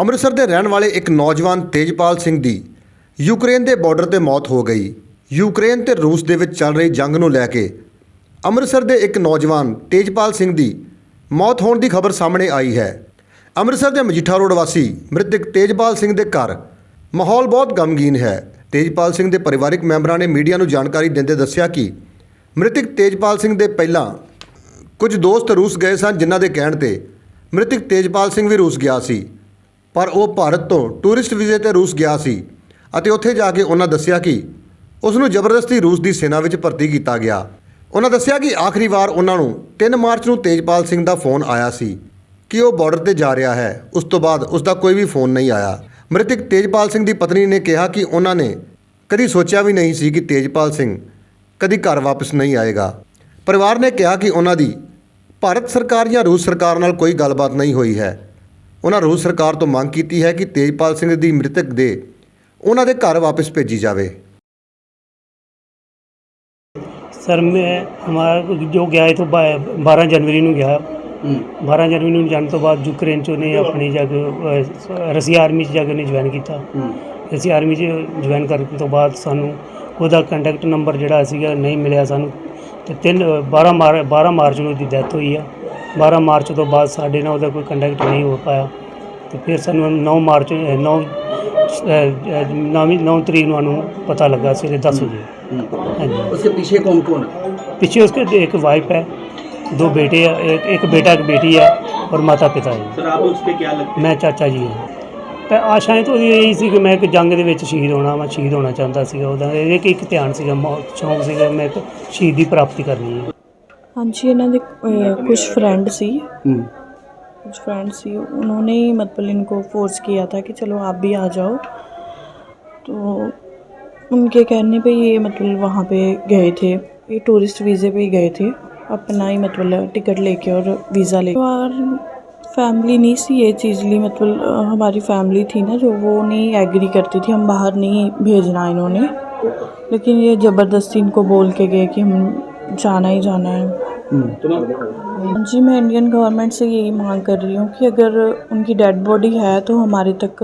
ਅੰਮ੍ਰਿਤਸਰ ਦੇ ਰਹਿਣ ਵਾਲੇ ਇੱਕ ਨੌਜਵਾਨ ਤੇਜਪਾਲ ਸਿੰਘ ਦੀ ਯੂਕਰੇਨ ਦੇ ਬਾਰਡਰ ਤੇ ਮੌਤ ਹੋ ਗਈ। ਯੂਕਰੇਨ ਤੇ ਰੂਸ ਦੇ ਵਿੱਚ ਚੱਲ ਰਹੀ ਜੰਗ ਨੂੰ ਲੈ ਕੇ ਅੰਮ੍ਰਿਤਸਰ ਦੇ ਇੱਕ ਨੌਜਵਾਨ ਤੇਜਪਾਲ ਸਿੰਘ ਦੀ ਮੌਤ ਹੋਣ ਦੀ ਖਬਰ ਸਾਹਮਣੇ ਆਈ ਹੈ। ਅੰਮ੍ਰਿਤਸਰ ਦੇ ਮਜੀਠਾ ਰੋਡ ਵਾਸੀ ਮ੍ਰਿਤਕ ਤੇਜਪਾਲ ਸਿੰਘ ਦੇ ਘਰ ਮਾਹੌਲ ਬਹੁਤ ਗਮਗੀਨ ਹੈ। ਤੇਜਪਾਲ ਸਿੰਘ ਦੇ ਪਰਿਵਾਰਕ ਮੈਂਬਰਾਂ ਨੇ ਮੀਡੀਆ ਨੂੰ ਜਾਣਕਾਰੀ ਦਿੰਦੇ ਦੱਸਿਆ ਕਿ ਮ੍ਰਿਤਕ ਤੇਜਪਾਲ ਸਿੰਘ ਦੇ ਪਹਿਲਾਂ ਕੁਝ ਦੋਸਤ ਰੂਸ ਗਏ ਸਨ, ਜਿਨ੍ਹਾਂ ਦੇ ਕਹਿਣ ਤੇ ਮ੍ਰਿਤਕ ਤੇਜਪਾਲ ਸਿੰਘ ਵੀ ਰੂਸ ਗਿਆ ਸੀ। ਪਰ ਉਹ ਭਾਰਤ ਤੋਂ ਟੂਰਿਸਟ ਵੀਜ਼ੇ ਤੇ ਰੂਸ ਗਿਆ ਸੀ ਅਤੇ ਉੱਥੇ ਜਾ ਕੇ ਉਹਨਾਂ ਦੱਸਿਆ ਕਿ ਉਸ ਨੂੰ ਜ਼ਬਰਦਸਤੀ ਰੂਸ ਦੀ ਸੈਨਾ ਵਿੱਚ ਭਰਤੀ ਕੀਤਾ ਗਿਆ। ਉਹਨਾਂ ਦੱਸਿਆ ਕਿ ਆਖਰੀ ਵਾਰ ਉਹਨਾਂ ਨੂੰ 3 ਮਾਰਚ ਨੂੰ ਤੇਜਪਾਲ ਸਿੰਘ ਦਾ ਫੋਨ ਆਇਆ ਸੀ ਕਿ ਉਹ ਬਾਰਡਰ ਤੇ ਜਾ ਰਿਹਾ ਹੈ। ਉਸ ਤੋਂ ਬਾਅਦ ਉਸ ਦਾ ਕੋਈ ਵੀ ਫੋਨ ਨਹੀਂ ਆਇਆ। ਮ੍ਰਿਤਕ ਤੇਜਪਾਲ ਸਿੰਘ ਦੀ ਪਤਨੀ ਨੇ ਕਿਹਾ ਕਿ ਉਹਨਾਂ ਨੇ ਕਦੀ ਸੋਚਿਆ ਵੀ ਨਹੀਂ ਸੀ ਕਿ ਤੇਜਪਾਲ ਸਿੰਘ ਕਦੀ ਘਰ ਵਾਪਸ ਨਹੀਂ ਆਏਗਾ। ਪਰਿਵਾਰ ਨੇ ਕਿਹਾ ਕਿ ਉਹਨਾਂ ਦੀ ਭਾਰਤ ਸਰਕਾਰ ਜਾਂ ਰੂਸ ਸਰਕਾਰ ਨਾਲ ਕੋਈ ਗੱਲਬਾਤ ਨਹੀਂ ਹੋਈ ਹੈ। ਉਹਨਾਂ ਰੂਸ ਸਰਕਾਰ ਤੋਂ ਮੰਗ ਕੀਤੀ ਹੈ ਕਿ ਤੇਜਪਾਲ ਸਿੰਘ ਦੀ ਮ੍ਰਿਤਕ ਦੇ ਉਹਨਾਂ ਦੇ ਘਰ ਵਾਪਸ ਭੇਜੀ ਜਾਵੇ। ਸਰ ਮੈਂ ਹਮਾਰਾ ਜੋ ਗਿਆ ਇਥੋਂ 12 ਜਨਵਰੀ ਨੂੰ ਗਿਆ। 12 ਜਨਵਰੀ ਨੂੰ ਜਾਣ ਤੋਂ ਬਾਅਦ ਯੂਕਰੇਨ ਚ ਉਹਨੇ ਆਪਣੀ ਜਾ ਕੇ ਅਹ, ਰਸੀਆ ਆਰਮੀ ਚ ਜਾ ਕੇ ਉਹਨੇ ਜੁਆਇਨ ਕੀਤਾ। ਰਸੀਆ ਆਰਮੀ ਚ ਜੁਆਇਨ ਕਰਨ ਤੋਂ ਬਾਅਦ ਸਾਨੂੰ ਉਹਦਾ ਕੰਟੈਕਟ ਨੰਬਰ ਜਿਹੜਾ ਸੀਗਾ ਨਹੀਂ ਮਿਲਿਆ ਸਾਨੂੰ। ਤੇ ਤਿੰਨ 12 ਮਾਰ 12 ਮਾਰਚ ਨੂੰ ਉਹਦੀ ਡੈਥ ਹੋਈ ਆ। 12 ਮਾਰਚ ਤੋਂ ਬਾਅਦ ਸਾਡੇ ਨਾਲ ਉਹਦਾ ਕੋਈ ਕੰਟੈਕਟ ਨਹੀਂ ਹੋ ਪਾਇਆ। ਤੇ ਫਿਰ ਸਾਨੂੰ 9 ਮਾਰਚ 9 9ਵੀਂ 9 ਤਰੀਕ ਨੂੰ ਸਾਨੂੰ ਪਤਾ ਲੱਗਾ ਸਵੇਰੇ 10 ਵਜੇ। ਹਾਂਜੀ। उसके पीछे कौन कौन है पीछे उसके एक ਇੱਕ है ਹੈ बेटे हैं एक एक बेटा एक बेटी है और माता पिता है ਸਰ ਆਪ ਉਸ ਕੀ ਲੱਗਦਾ? ਮੈਂ ਚਾਚਾ ਜੀ ਹਾਂ। ਤੇ ਆਸ਼ਾएं ਤਾਂ ਉਹਦੀ ਇਹੀ ਸੀ ਕਿ ਮੈਂ ਇੱਕ ਜੰਗ ਦੇ ਵਿੱਚ ਸ਼ਹੀਦ ਹੋਣਾ ਮੈਂ ਸ਼ਹੀਦ ਹੋਣਾ ਚਾਹੁੰਦਾ ਸੀਗਾ। ਉਹਦਾ ਇਹ ਕਿ ਇੱਕ ਧਿਆਨ ਸੀਗਾ ਮੌ- ਸ਼ੌਂਕ ਸੀਗਾ ਮੈਂ ਇੱਕ ਸ਼ਹੀਦੀ ਪ੍ਰਾਪਤੀ ਕਰਨੀ ਹੈ। ਹਾਂਜੀ ਇਹਨਾਂ ਦੇ कुछ फ्रेंड सी है कुछ फ्रेंड सी उन्होंने ही मतलब इनको फोर्स किया था कि चलो आप भी आ जाओ तो उनके कहने पे ये मतलब वहाँ पे गए थे ये टूरिस्ट वीज़े पे ही गए थे अपना ही मतलब टिकट लेके और वीज़ा लेके और फैमिली नहीं सी ये चीज़ ली मतलब अ, हमारी फैमिली थी ना जो वो नहीं एग्री करती थी हम बाहर नहीं भेजना इन्होंने लेकिन ये ज़बरदस्ती इनको बोल के गए कि हम जाना ही जाना है। जी, मैं इंडियन गवर्नमेंट से यही मांग कर रही हूँ कि अगर उनकी डेड बॉडी है तो हमारे तक